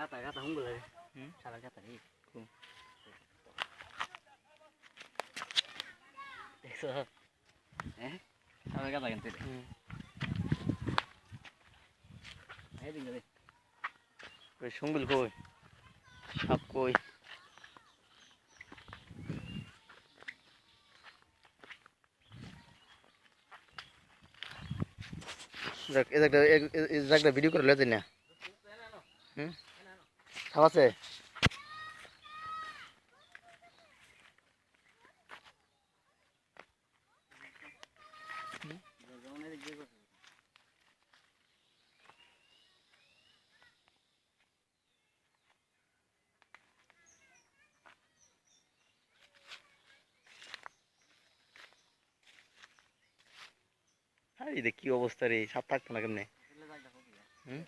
গাতা গাতা হুঙ্গুল হুম? সারা গাতা রে হুম। দেখছ হ্যাঁ সারা গাতা কিন্তু রে এই দিন রে ওই সঙ্গুল কই সাপ কই দেখ এই জায়গাটা এই- এই- এই জায়গাটা ভিডিও করে লেতে না হুম সাপ আছে? এই কি অবস্থা রে? সাপ থাকতো না কেমনে? হুম?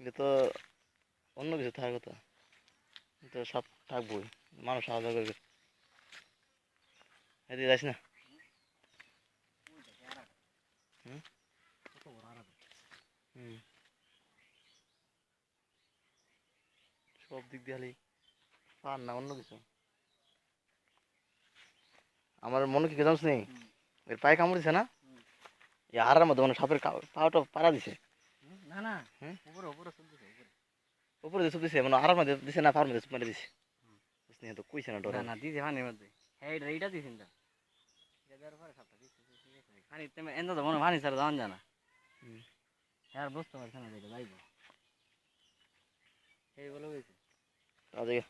এটা তো অন্য কিছু থাকার কথা। এটা তো সাপ থাকবোই মানুষ আলাদা করবে। এদিকে যাস না। সব দিক দিয়ে খালি পার না অন্য কিছু। আমার মনে কি জানিস নেই এর পায়ে কামড় দিছে না। এই আড়ার মধ্যে মানে সাপের পাটা পাড়া দিছে। না? না হুম? উপরে উপরে চলতেছে উপরে। উপরে দিয়ে দিছে মানে আরাম দিছে না ফার্মে মধ্যে দিছে। বুঝলি তো কইছে না ডরা না না দিছে হানি মধ্যে। হ্যাঁ এটা এইটা দিছেন তো এটা দেওয়ার পরে সাপটা দিছে হানি তুমি পানি তো মনে হানি স্যার যাওয়ান জানা হ্যাঁ বুঝতে পারছে না এটা যাইবো। এই বলে হয়েছে আজকে